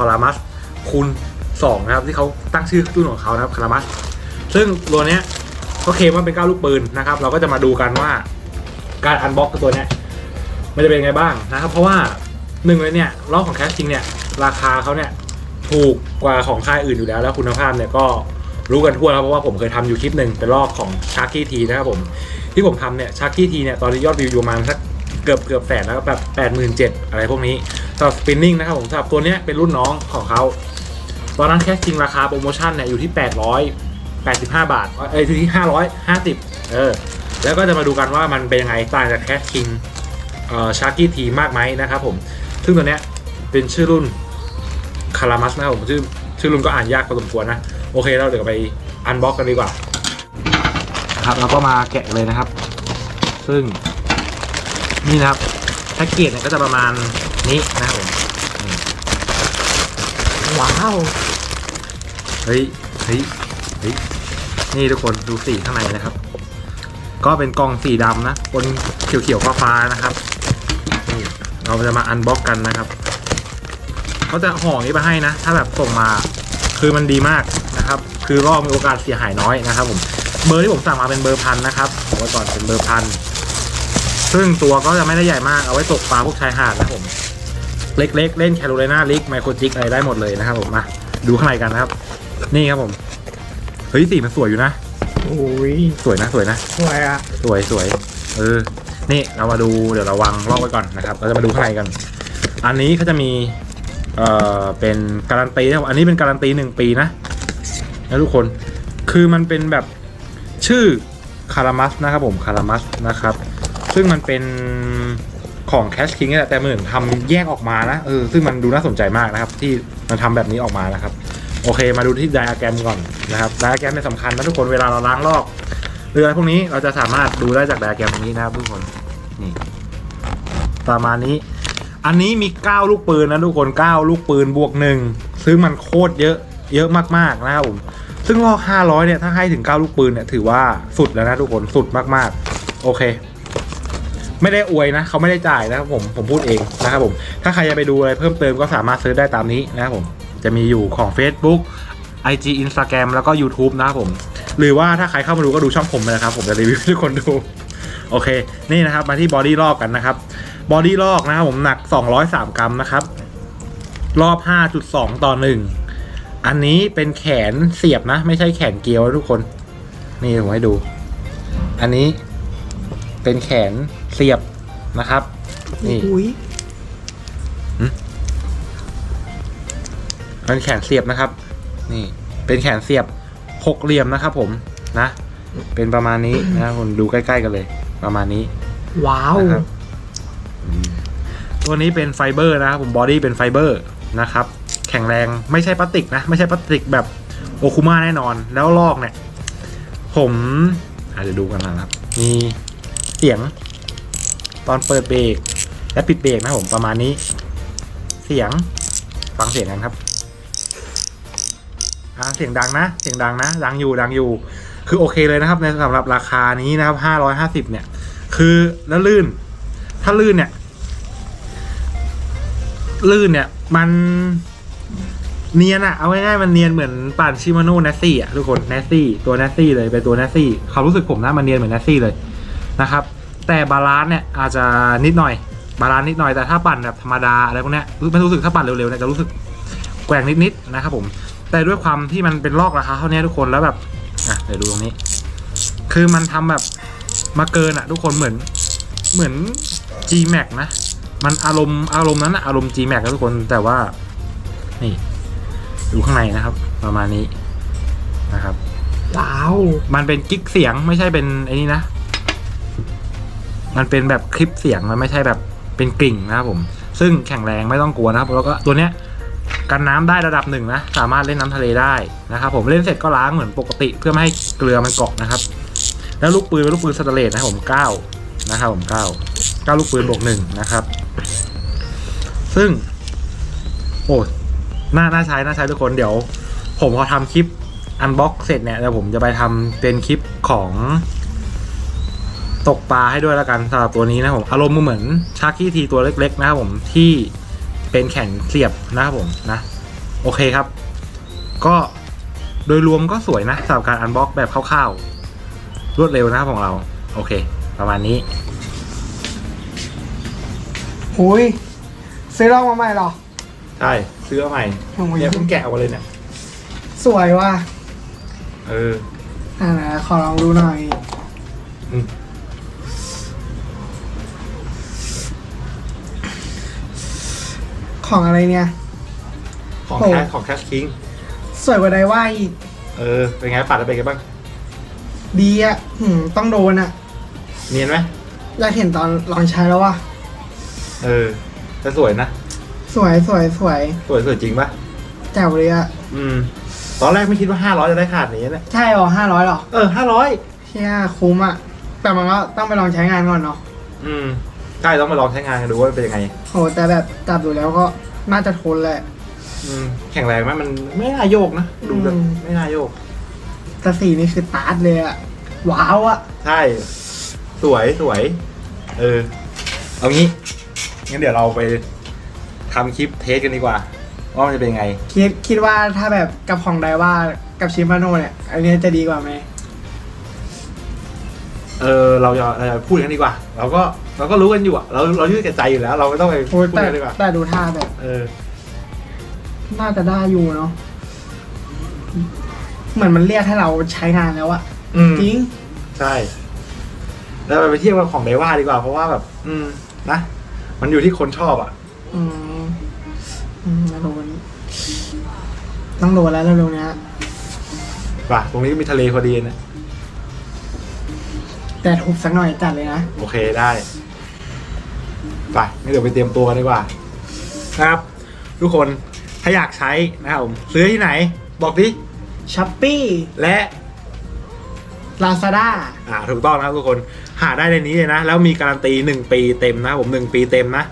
คารามัสคูณ2นะครับที่เขาตั้งชื่อรุ่นของเขานะครับคารามัสซึ่งตัวเนี้ยเขาเคลมว่าเป็น9ลูกปืนนะครับ เราก็จะมาดูกันว่าการอันบ็อกตัวเนี้ยมันจะเป็นยังไงบ้างนะครับเพราะว่าหนึ่งเลยเนี่ยรอบของแคสจริงเนี่ยราคาเขาเนี่ยถูกกว่าของค่ายอื่นอยู่แล้ว แล้วคุณภาพเนี่ยก็รู้กันทั่วแล้วเพราะว่าผมเคยทำอยู่คลิปหนึ่งเป็นรอบของชาร์กี้ทีนะครับผมที่ผมทำเนี่ยชาร์กี้ทีเนี่ยตอนนี้ยอดวิวอยู่ประมาณสัก เกือบเกือบแสนแล้วก็แบบแปดหมื่นเจ็ดอะไรพวกนี้สำหรับสปินนิ่งนะครับผมสำหรับตัวเนี้ยเป็นรุ่นน้องของเขาตอนนั้นแคสจริงราคาโปรโมชั่นเนี่ยอยู่ที่885บห้าบาทเอ้ยที่550เออแล้วก็จะมาดูกันว่ามันเป็นยังไงต่างจากแคสจริงเอ่อชาร์กี้ทีมากไหมนะครับผมซึ่งตัวเนี้ยเป็นชื่อรุ่นคารามัสนะครับผมชื่อชื่อรุ่นก็อ่านยากพอสมควรนะ โอเคเราเดี๋ยวไปอันบ็อกกันดีกว่า ครับเราก็มาแกะเลยนะครับ ซึ่ง นี่นะครับแพ็กเกจเนี่ยก็จะประมาณนี้นะครับผมนี่ว้าวเฮ้ยเฮ้ยเฮ้ยนี่ทุกคนดูสีข้างในนะครับ ก็เป็นกล่องสีดำนะบนเขียวๆฟ้าๆนะครับนี่เราจะมาอันบ็อกกันนะครับเขาจะห่อนี้มาให้นะ ถ้าแบบส่งมาคือมันดีมากนะครับ คือรอบมีโอกาสเสียหายน้อยนะครับผมเบอร์ที่ผมสั่งมาเป็นเบอร์พันนะครับบอกไว้ก่อนเป็นเบอร์พัน ซึ่งตัวก็จะไม่ได้ใหญ่มากเอาไว้ตกปลาพวกชายหาดนะครับผมเล็กๆ เล่นแคโรไลนาลิกไมโครจิกอะไรได้หมดเลยนะครับผมมาดูข้างในกันนะครับ นี่ครับผมเฮ้ยสีมันสวยอยู่นะโอ้ยสวยนะสวยนะสวยอะสวยสวยเออนี่เรามาดูเดี๋ยวเราวางลอกไว้ก่อนนะครับ เราจะมาดูข้างในกัน อันนี้เขาจะมีเอ่อเป็นการันตีนะครับอันนี้เป็นการันตีหนึ่งปีนะนะทุกคนคือมันเป็นแบบชื่อคารามัสนะครับผมคารามัสนะครับ ซึ่งมันเป็นของแคชคิงนี่แหละแต่เหมือนทำแยกออกมานะเออซึ่งมันดูน่าสนใจมากนะครับ ที่มันทำแบบนี้ออกมานะครับ โอเค มาดูที่ไดอะแกรมก่อนนะครับไดอะแกรมเป็นสำคัญนะทุกคนเวลาเราล้างลอกเรืออะไรพวกนี้เราจะสามารถดูได้จากไดอะแกรมตรงนี้นะครับทุกคนนี่ประมาณนี้ อันนี้มี 9 ลูกปืนนะทุกคน 9 ลูกปืนบวกหนึ่งซึ่งมันโคตรเยอะเยอะมากๆนะครับผมซึ่งลอก500เนี่ยถ้าให้ถึง 9 ลูกปืนเนี่ยถือว่าสุดแล้วนะทุกคนสุดมากๆ โอเค ไม่ได้อวยนะเขาไม่ได้จ่ายนะครับผมผมพูดเองนะครับผมถ้าใครจะไปดูอะไรเพิ่มเติมก็สามารถซื้อได้ตามนี้นะครับผมจะมีอยู่ของ Facebook IG Instagram แล้วก็ YouTube นะครับผม หรือว่าถ้าใครเข้ามาดูก็ดูช่องผมเลยนะครับ ผมจะรีวิวให้ทุกคนดู โอเค นี่นะครับ มาที่บอดี้ลอกกันนะครับ บอดี้ลอกนะครับผมหนัก 203 กรัมนะครับ รอบ 5.2 ต่อ 1 อันนี้เป็นแขนเสียบนะ ไม่ใช่แขนเกลียวทุกคน นี่ผมให้ดู อันนี้เป็นแขน เสียบนะครับนี่อุ้ยเป็นแขนเสียบนะครับ นี่ เป็นแขนเสียบหกเหลี่ยมนะครับ ผมนะ เป็นประมาณนี้นะครับคุณดูใกล้ๆกันเลย ประมาณนี้ ว้าวนะครับอืมตัวนี้เป็นไฟเบอร์นะครับผมบอดี้เป็นไฟเบอร์นะครับ แข็งแรงไม่ใช่พลาสติกนะ ไม่ใช่พลาสติกแบบโอคุมาแน่นอน แล้วลอกเนี่ย ผมอาจจะเดี๋ยวดูกันนะครับ มีเสียง ตอนเปิดเบรกและปิดเบรกนะครับผมประมาณนี้ เสียงฟังเสียงกันครับอ่าเสียงดังนะ เสียงดังนะ ดังอยู่ดังอยู่ คือโอเคเลยนะครับ ในสำหรับราคานี้นะครับห้าร้อยห้าสิบเนี่ย คือแล้วลื่น ถ้าลื่นเนี่ย ลื่นเนี่ย มันเนียนอะเอาง่ายๆมันเนียนเหมือนปั่นชิมาโน่เนสซี่อะทุกคนเนสซี่ตัวเนสซี่เลยเป็นตัวเนสซี่ความรู้สึกผมนะมันเนียนเหมือนเนสซี่เลยนะครับ แต่บาลานซ์เนี่ยอาจจะนิดหน่อยบาลานซ์นิดหน่อยแต่ถ้าปั่นแบบธรรมดาอะไรพวกเนี้ยไม่รู้สึกถ้าปั่นเร็วๆเนี่ยจะรู้สึกแกว่งนิดๆนะครับผม แต่ด้วยความที่มันเป็นลอกราคาเท่านี้ทุกคนแล้วแบบอะเดี๋ยวดูตรงนี้ คือมันทำแบบมาเกินอะทุกคนเหมือนเหมือน G Max นะ มันอารมณ์อารมณ์นั้นอะอารมณ์ G Max นะทุกคนแต่ว่านี่ดูข้างในนะครับ ประมาณนี้นะครับว้าวมันเป็นกิ๊กเสียงไม่ใช่เป็นไอ้นี่นะ มันเป็นแบบคลิปเสียงมันไม่ใช่แบบเป็นกริ่งนะครับผม ซึ่งแข็งแรงไม่ต้องกลัวนะครับแล้วก็ตัวเนี้ยกันน้ำได้ระดับหนึ่งนะสามารถเล่นน้ำทะเลได้นะครับผมเล่นเสร็จก็ล้างเหมือนปกติ เพื่อไม่ให้เกลือมันเกาะนะครับ แล้วลูกปืนเป็นลูกปืนสแตเลสนะครับผมเก้านะครับผมเก้าเก้าลูกปืนบวกหนึ่งนะครับ ซึ่ง โอ้น่าน่าใช้น่าใช้ทุกคนเดี๋ยว ผมพอทำคลิปอันบ็อกเสร็จเนี่ยเดี๋ยวผมจะไปทำเป็นคลิปของ ตกปลาให้ด้วยแล้วกันสำหรับตัวนี้นะผมอารมณ์เหมือนชาร์กี้ทีตัวเล็ก ๆ นะครับผมที่เป็นแขนเสียบนะครับผมนะ โอเคครับ ก็โดยรวมก็สวยนะสำหรับการอันบ็อกแบบคร่าวๆ รวดเร็วนะครับของเรา โอเค ประมาณนี้หุยซื้อลองมาใหม่เหรอ ใช่ซื้อมาใหม่โอ้ย เนี่ยเพิ่งแกะออกมาเลยเนี่ยสวยว่ะเออ อ่าขอลองดูหน่อย อืม ของอะไรเนี่ย ของโอ้แคสของแคสคิงสวยกว่าไดว่าอีก เออ เป็นไงปัดแล้วเป็นไงบ้าง ดีอะหืมต้องโดนอะ เนียนไหมอยากเห็นตอนลองใช้แล้วว่ะ เออแต่สวยนะ สวยสวยสวย สวยสวยจริงปะแจ๋วเลยอะ อืม ตอนแรกไม่คิดว่าห้าร้อยจะได้ขนาดนี้เนี่ยใช่หรอห้าร้อยหรอ เออห้าร้อยเชี่ยคุ้มอะ แต่มันก็ต้องไปลองใช้งานก่อนเนาะ อืม ใช่ต้องมาลองใช้งานกันดูว่าเป็นยังไงโหแต่แบบจับดูแล้วก็น่าจะทนแหละ อืมแข็งแรงไหมมันไม่น่าโยกนะดูแบบอืม ไม่น่าโยก แต่สีนี่คือตาร์ทเลยอะว้าวอะใช่ สวยสวย เออ เอางี้ งั้นเดี๋ยวเราไปทำคลิปเทสกันดีกว่า ว่ามันจะเป็นยังไง คิดคิดว่าถ้าแบบกับของไดว่ากับชิมาโน่เนี่ย อันนี้จะดีกว่าไหม เออเราจะเราจะพูดกันดีกว่า เราก็เราก็รู้กันอยู่อะเราเรายืดกับใจอยู่แล้ว เราไม่ต้องไปพูโอ้ดยแต่กันดีกว่าแต่ดูท่าแบบเออ น่าจะได้อยู่เนาะเหมือนมันเรียกให้เราใช้งานแล้วอะอืม จริง ใช่ แล้วไปเทียบกับของไดว่าดีกว่า เพราะว่าแบบ อืม นะ มันอยู่ที่คนชอบอะอืมอืมโดนต้องโดนแล้วเร็วๆเนี้ย ป่ะ ตรงนี้มีทะเลพอดีนะ แต่ทุบสักหน่อยจัดเลยนะ โอเคได้ ไปงั้นเดี๋ยวไปเตรียมตัวกันดีกว่านะครับ ทุกคนถ้าอยากใช้นะครับผมซื้อที่ไหน บอกดิช้อปปี้และลาซาด้าอ่าถูกต้องนะครับทุกคนหาได้ในนี้เลยนะ แล้วมีการันตี 1 ปีเต็มนะครับผม 1 ปีเต็มนะ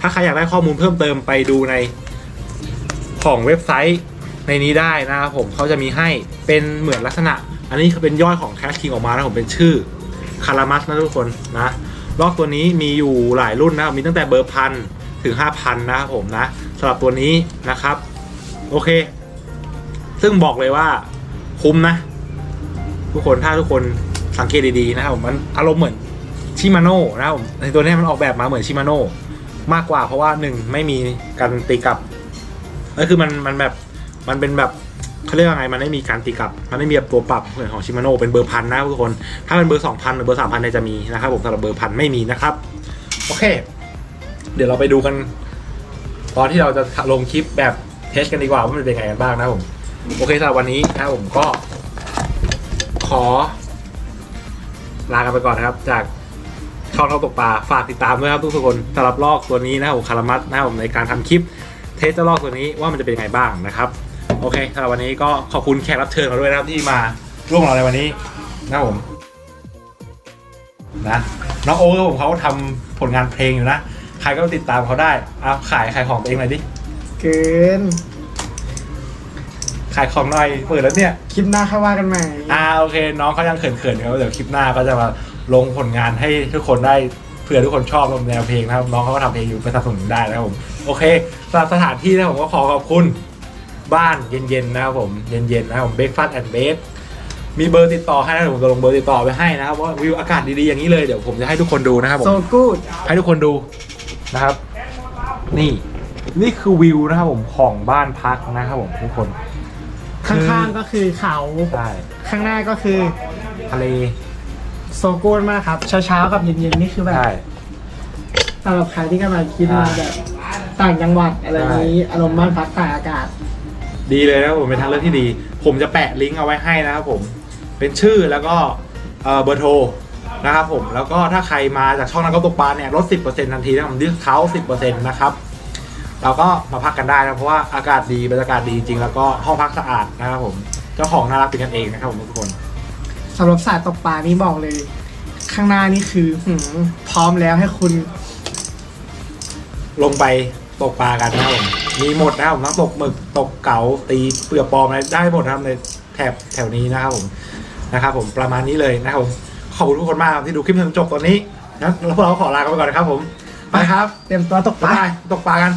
ถ้าใครอยากได้ข้อมูลเพิ่มเติมไปดูในของเว็บไซต์ในนี้ได้นะครับผมเขาจะมีให้เป็นเหมือนลักษณะ อันนี้คือเป็นย่อยของแคชคิงออกมานะผมเป็นชื่อ คารามัสนะทุกคนนะลอกตัวนี้มีอยู่หลายรุ่นนะมีตั้งแต่เบอร์พันถึง 5,000 นะครับผมนะสำหรับตัวนี้นะครับ โอเค ซึ่งบอกเลยว่าคุ้มนะ ทุกคนถ้าทุกคนสังเกตดีๆนะครับผมมันอารมณ์เหมือนชิมาโน่นะครับผมในตัวนี้มันออกแบบมาเหมือนชิมาโน่มากกว่าเพราะว่าหนึ่งไม่มีการตีกลับก็คือมันมันแบบมันเป็นแบบ เขาเรียกว่าไงมันไม่มีการตีกลับ มันไม่มีแบบตัวปรับเหมือนของชิมาโน่เป็นเบอร์พันนะทุกคน ถ้าเป็นเบอร์สองพันหรือเบอร์สามพันเนี่ยจะมีนะครับผมสำหรับเบอร์พันไม่มีนะครับ โอเค เดี๋ยวเราไปดูกัน ตอนที่เราจะลงคลิปแบบเทสกันดีกว่าว่ามันเป็นยังไงกันบ้างนะผมโอเคสำหรับวันนี้นะผมก็ ขอ ลากันไปก่อนนะครับ จากช่องเราตกปลาฝากติดตามด้วยครับทุกคนสำหรับลอกตัวนี้นะครับผมคารามัสนะครับผมในการทำคลิปเทสเจ้าลอกตัวนี้ว่ามันจะเป็นยังไงบ้างนะครับ โอเคสำหรับวันนี้ก็ขอบคุณแขกรับเชิญเราด้วยนะครับที่มาร่วมกับเราในวันนี้นะครับผมนะน้องโอ๊ตครับผมเขาทำผลงานเพลงอยู่นะ ใครก็ติดตามเขาได้เอาขายขายของตัวเองหน่อยดิเกิน ขายของหน่อยเปิดแล้วเนี่ย คลิปหน้าค่อยว่ากันใหม่ อ่าโอเค น้องเขายังเขินๆครับเดี๋ยวคลิปหน้าก็จะมาลงผลงานให้ทุกคนได้เผื่อทุกคนชอบแนวเพลงนะครับ น้องเขาก็ทำเพลงอยู่ไปสนับสนุนได้นะครับผม โอเคสำหรับสถานที่นะผมก็ขอขอบคุณ บ้านเย็นๆนะครับผมเย็นๆนะครับผมเบคฟาสแอนด์เบสมีเบอร์ติดต่อให้นะผมจะลงเบอร์ติดต่อไปให้นะครับว่าวิวอากาศดีๆอย่างนี้เลยเดี๋ยวผมจะให้ทุกคนดูนะครับผมโซกูดให้ทุกคนดูนะครับ นี่นี่คือวิวนะครับผมของบ้านพักนะครับผมทุกคนข้างๆก็คือเขาใช่ข้างหน้าก็คือทะเลโซกูดมากครับ เช้าๆกับเย็นๆนี่คือแบบใช่สำหรับใครที่กำลังคิดมาแบบต่างจังหวัดอะไรนี้อารมณ์บ้านพักต่างอากาศ ดีเลยนะครับผมเป็นทางเลือกที่ดี ผมจะแปะลิงก์เอาไว้ให้นะครับผมเป็นชื่อแล้วก็เอ่อเบอร์โทรนะครับผมแล้วก็ถ้าใครมาจากช่องนักกอล์ฟตกปลาเนี่ยลด 10%ทันทีนะครับผมดิสเขา10%นะครับเราก็มาพักกันได้นะเพราะว่าอากาศดีบรรยากาศดีจริงแล้วก็ห้องพักสะอาดนะครับผมเจ้าของน่ารักเป็นกันเองนะครับผมทุกคนสำหรับสายตกปลานี่บอกเลย ข้างหน้านี่คือหืมพร้อมแล้วให้คุณ ลงไป ตกปลากันนะครับผมมีหมดนะครับผมทั้งตกหมึกตกเก๋าตีเปลือกปลอมอะไรได้หมดนะครับในแถบแถวนี้นะครับผมนะครับ ผมประมาณนี้เลยนะครับผมขอบคุณทุกคนมากครับที่ดูคลิปจนจบตอนนี้นะแล้วพวกเราก็ขอลากันไปก่อนนะครับ ผมไปครับ เตรียมตัวตกปบ๊ายลาบายตกปลากัน